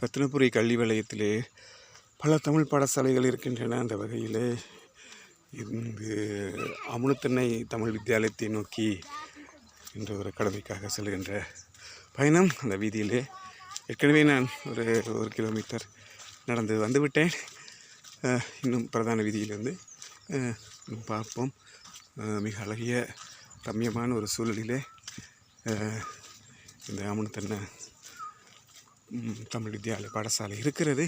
ரத்தினபுரி கல்வி வலயத்திலே பல தமிழ் பாடசாலைகள் இருக்கின்றன அந்த வகையிலே. இங்கு அமுலத்தன்னை தமிழ் வித்தியாலயத்தை நோக்கி என்ற ஒரு கடமைக்காக செல்கின்ற பயணம். அந்த வீதியிலே ஏற்கனவே நான் ஒரு ஒரு கிலோமீட்டர் நடந்து வந்துவிட்டேன். இன்னும் பிரதான வீதியிலிருந்து பார்ப்போம். மிக அழகிய ரம்யமான ஒரு சூழலிலே இந்த அமுனத்தென்னை தமிழ் வித்யாலய பாடசாலை இருக்கிறது.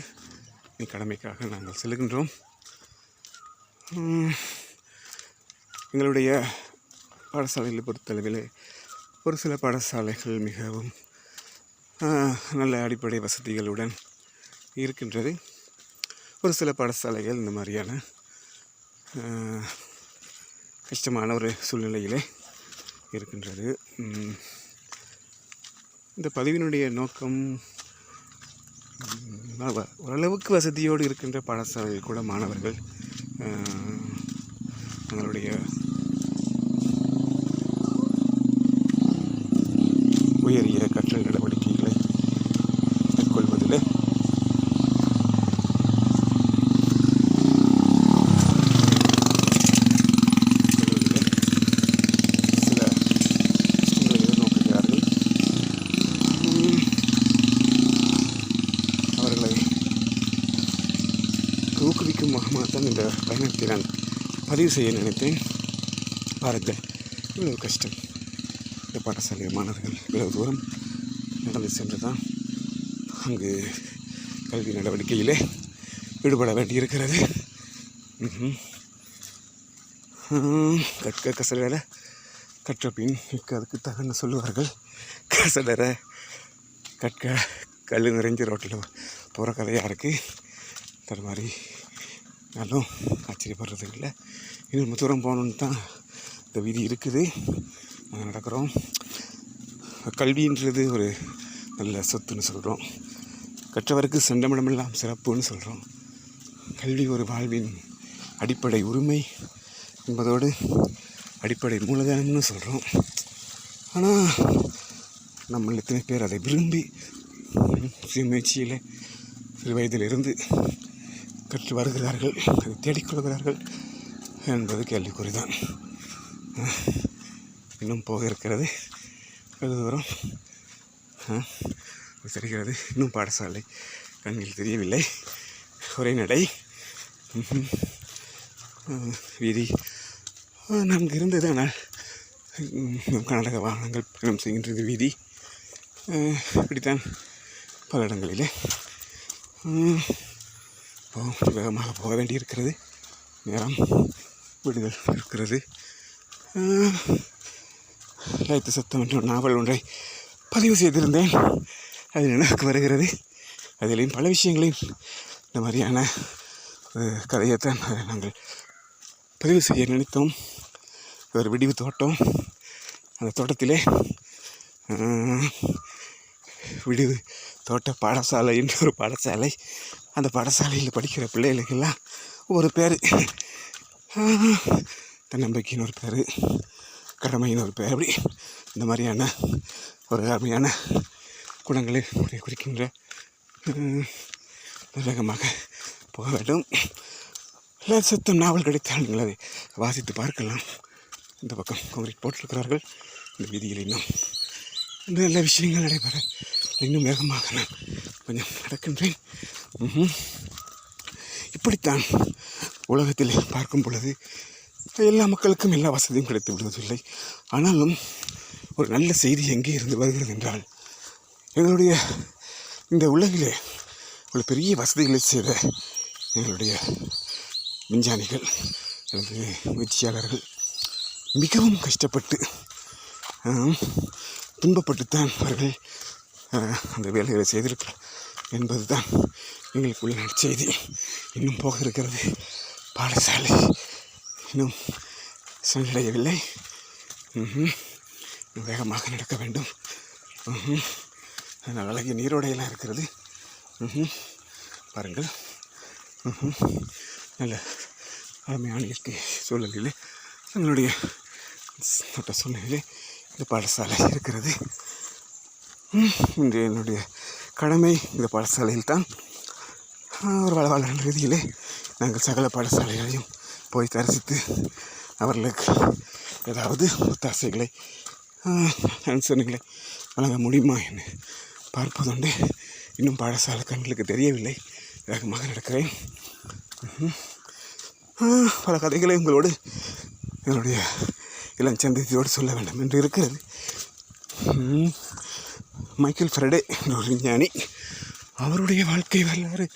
நீ கடமைக்காக நாங்கள் செல்கின்றோம். எங்களுடைய பாடசாலைகளை பொறுத்தளவில் ஒரு சில பாடசாலைகள் மிகவும் நல்ல அடிப்படை வசதிகளுடன் இருக்கின்றது. ஒரு சில பாடசாலைகள் இந்த மாதிரியான கஷ்டமான ஒரு சூழ்நிலையிலே இருக்கின்றது. இந்த பதிவினுடைய நோக்கம் ஓரளவுக்கு வசதியோடு இருக்கின்ற பாடசாலையில் கூட மாணவர்கள் தங்களுடைய இந்த நான் பதிவு செய்ய நினைத்தேன். பாருங்கள் இவ்வளவு கஷ்டம். இந்த பாடசாலை மாணவர்கள் இவ்வளவு தூரம் நடந்து சென்று தான் அங்கு கல்வி நடவடிக்கையிலே ஈடுபட வேண்டியிருக்கிறது. கற்க கசடர கற்ற பின் அதுக்கு தகன்னு சொல்லுவார்கள். கசடர கற்க கல் நிறைஞ்ச ரோட்டில் போகிற கதையாக இருக்குது அது மாதிரி நானும் ஆச்சரியப்படுறது இல்லை இன்னும் தூரம் போகணுன்னு தான் இந்த விதி இருக்குது. நாங்கள் நடக்கிறோம். கல்வின்றது ஒரு நல்ல சொத்துன்னு சொல்கிறோம் கற்றவருக்கு சென்றமிடமெல்லாம் சிறப்புன்னு சொல்கிறோம் கல்வி ஒரு வாழ்வின் அடிப்படை உரிமை என்பதோடு அடிப்படை மூலதனம்னு சொல்கிறோம் ஆனால் நம்ம எத்தனை பேர் அதை விரும்பி சுய முயற்சியில் சிறு வயதிலிருந்து கற்று வருகிறார்கள் அதை தேடிக்கொள்கிறார்கள் என்பது கேள்விக்குறிதான். இன்னும் போக இருக்கிறது வெகு தூரம் தெரிகிறது. இன்னும் பாடசாலை கண்ணில் தெரியவில்லை. ஒரே நடை வீதி. ஆ, நன்கு இருந்தது ஆனால் கர்நாடக வாகனங்கள் பயணம் செய்கின்றது வீதி. இப்படித்தான் பல இடங்களிலே. ம், வேகமாக போக வேண்டியிருக்கிறது. நேரம் விடுதல் இருக்கிறது. லைத்து சத்தம் என்ற நாவல் ஒன்றை பதிவு செய்திருந்தேன். அது நினைவுக்கு வருகிறது. அதிலையும் பல விஷயங்களையும் இந்த மாதிரியான ஒரு கதையைத்தான் நாங்கள் பதிவு செய்ய நினைத்தோம். ஒரு விடிவு தோட்டம். அந்த தோட்டத்திலே விடிவு தோட்ட பாடசாலை ஒரு பாடசாலை. அந்த பாடசாலையில் படிக்கிற பிள்ளைகளுக்கெல்லாம் ஒரு பேர். தன்னம்பிக்கைன்னு ஒரு பேர். கடமைன்னு ஒரு பேர். அப்படி இந்த மாதிரியான ஒரு அருமையான குணங்களை குறிக்கின்ற வேகமாக போக வேண்டும். சத்தம் நாவல் கிடைத்தால் நீங்கள் அதை வாசித்து பார்க்கலாம். இந்த பக்கம் கான்கிரீட் போட்டிருக்கிறார்கள். இந்த வீதியில் இன்னும் இன்னும் நல்ல விஷயங்கள் நடைபெற இன்னும் வேகமாக நான் கொஞ்சம் நடக்கின்றேன். இப்படித்தான் உலகத்தில் பார்க்கும் பொழுது எல்லா மக்களுக்கும் எல்லா வசதியும் கிடைத்து விடுவதில்லை. ஆனாலும் ஒரு நல்ல செய்தி எங்கே இருந்து வருகிறது என்றால் எங்களுடைய இந்த உலகிலே ஒரு பெரிய வசதிகளை செய்த எங்களுடைய விஞ்ஞானிகள் எனது முயற்சியாளர்கள் மிகவும் கஷ்டப்பட்டு துன்பப்பட்டுத்தான் அவர்கள் அந்த வேலைகளை செய்திருக்கிறார் என்பதுதான் எங்களுக்குள்ள செய்தி. இன்னும் போக இருக்கிறது. பாடசாலை இன்னும் சென்றடையவில்லை வேகமாக நடக்க வேண்டும். அதனால் அழகிய நீரோடையெல்லாம் இருக்கிறது. பாருங்கள். நல்ல அருமையான இயற்கை சூழ்நிலையில் எங்களுடைய தோட்ட சூழ்நிலையிலே இந்த பாடசாலை இருக்கிறது. இன்று என்னுடைய கடமை இந்த பாடசாலையில் தான் ஒரு வளவாளர் ரீதியிலே நாங்கள் சகல பாடசாலைகளையும் போய் தரிசித்து அவர்களுக்கு ஏதாவது ஒத்தாசைகளை அனுசரணைகளை வழங்க முடியுமா என்று பார்ப்பதுண்டு. இன்னும் பாடசாலை கண்களுக்கு தெரியவில்லை. வேகமாக நடக்கிறேன். பல கதைகளை உங்களோடு என்னுடைய இளஞ்சந்ததியோடு சொல்ல வேண்டும் என்று இருக்கிறது. மைக்கேல் ஃப்ரெடே ஒரு விஞ்ஞானி அவருடைய வாழ்க்கை வரலாறு.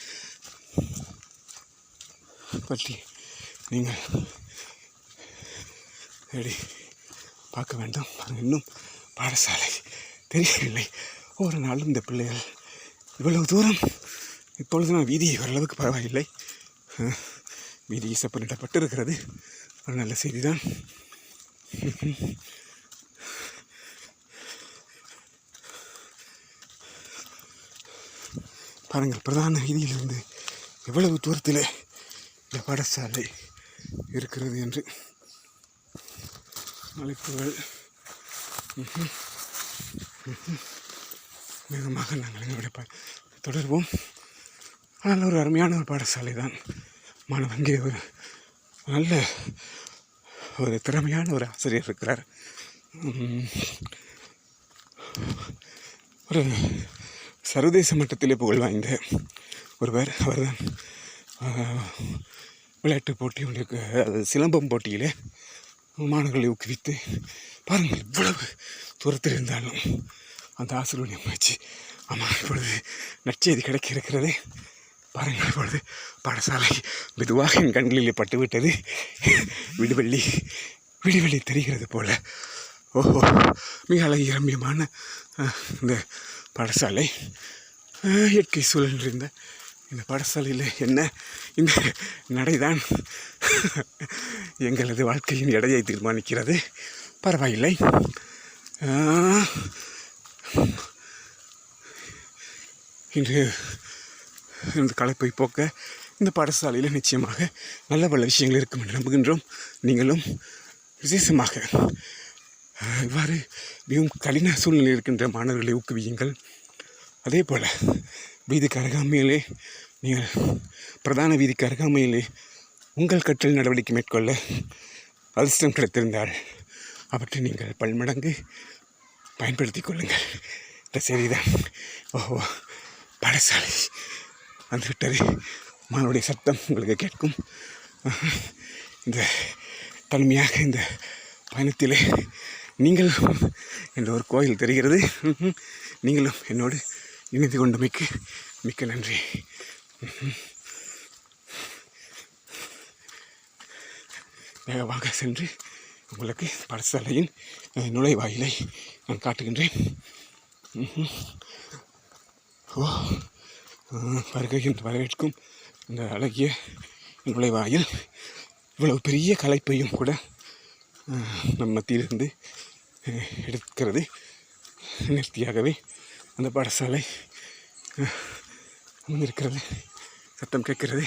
பற்றி நீங்கள் தேடி பார்க்க வேண்டும். இன்னும் பாடசாலை தெரியவில்லை. ஒரு நாளும் இந்த பிள்ளைகள் இவ்வளவு தூரம் இப்பொழுது நான் வீதி ஓரளவுக்கு பரவாயில்லை. அஹ், வீதி செப்பனிடப்பட்டிருக்கிறது ஒரு நல்ல செய்தி தான் பாருங்கள் பிரதான வீதியிலிருந்து எவ்வளவு தூரத்தில் இந்த பாடசாலை இருக்கிறது என்று. அழைப்புகள். வேகமாக நாங்கள் எங்களுடைய ப தொடர்வோம். ஆனால் ஒரு அருமையான ஒரு பாடசாலை தான். மாணவன் ஒரு நல்ல ஒரு திறமையான ஒரு ஆசிரியர் இருக்கிறார். ஒரு சர்வதேச மட்டத்திலே புகழ் வாய்ந்த ஒருவர். அவர்தான் ஆஹ், விளையாட்டு போட்டி உங்களுக்கு அது சிலம்பம் போட்டியிலே மாணவர்களை ஊக்குவித்து பாருங்கள் இவ்வளவு தூரத்தில் இருந்தாலும் அந்த ஆசிரியர் முயற்சி ஆமாம் இப்பொழுது நற்செய்தி கிடைக்க இருக்கிறதே. பாருங்கள் இப்பொழுது பாடசாலை மெதுவாக என் கண்களிலே பட்டுவிட்டது. விடுவெள்ளி விடுவெள்ளி தெரிகிறது போல. ஓஹோ மிக அழகிய ரம்யமான இந்த பாடசாலை. இயற்கை சூழல் இருந்த இந்த பாடசாலையில் என்ன? இந்த நடைதான் எங்களது வாழ்க்கையின் எடையை தீர்மானிக்கிறது. பரவாயில்லை. இன்று இந்த களைப்பை போக்க இந்த பாடசாலையில் நிச்சயமாக நல்ல பல விஷயங்கள் இருக்கும் என்று நம்புகின்றோம். நீங்களும் விசேஷமாக இவ்வாறு மிகவும் கடின சூழ்நிலை இருக்கின்ற மாணவர்களை ஊக்குவியுங்கள். அதே போல் வீதிக்கு அருகாமையிலே நீங்கள் பிரதான வீதிக்கு அருகாமையிலே உங்கள் கற்றல் நடவடிக்கை மேற்கொள்ள அதிர்ஷ்டம் கிடைத்திருந்தால் அவற்றை நீங்கள் பல்மடங்கு பயன்படுத்திக் கொள்ளுங்கள். இந்த செய்திதான் ஓஹோ பாடசாலை வந்துவிட்டது. மானுடைய சத்தம் உங்களுக்கு கேட்கும். இந்த தனிமையாக இந்த பயணத்திலே நீங்கள் என்ற ஒரு கோயில் தெரிகிறது. நீங்களும் என்னோடு இணைந்து கொண்டு மிக்க மிக்க நன்றி. வேகமாக சென்று உங்களுக்கு படசாலையின் நுழைவாயிலை நான் காட்டுகின்றேன். ஓ வருகையின் வரவேற்கும் இந்த அழகிய நுழைவாயில். இவ்வளவு பெரிய கலைப்பையும் கூட நம் மத்தியிலிருந்து எடுக்கிறது நேர்த்தியாகவே அந்த பாடசாலை இருக்கிறது சத்தம் கேட்கிறது.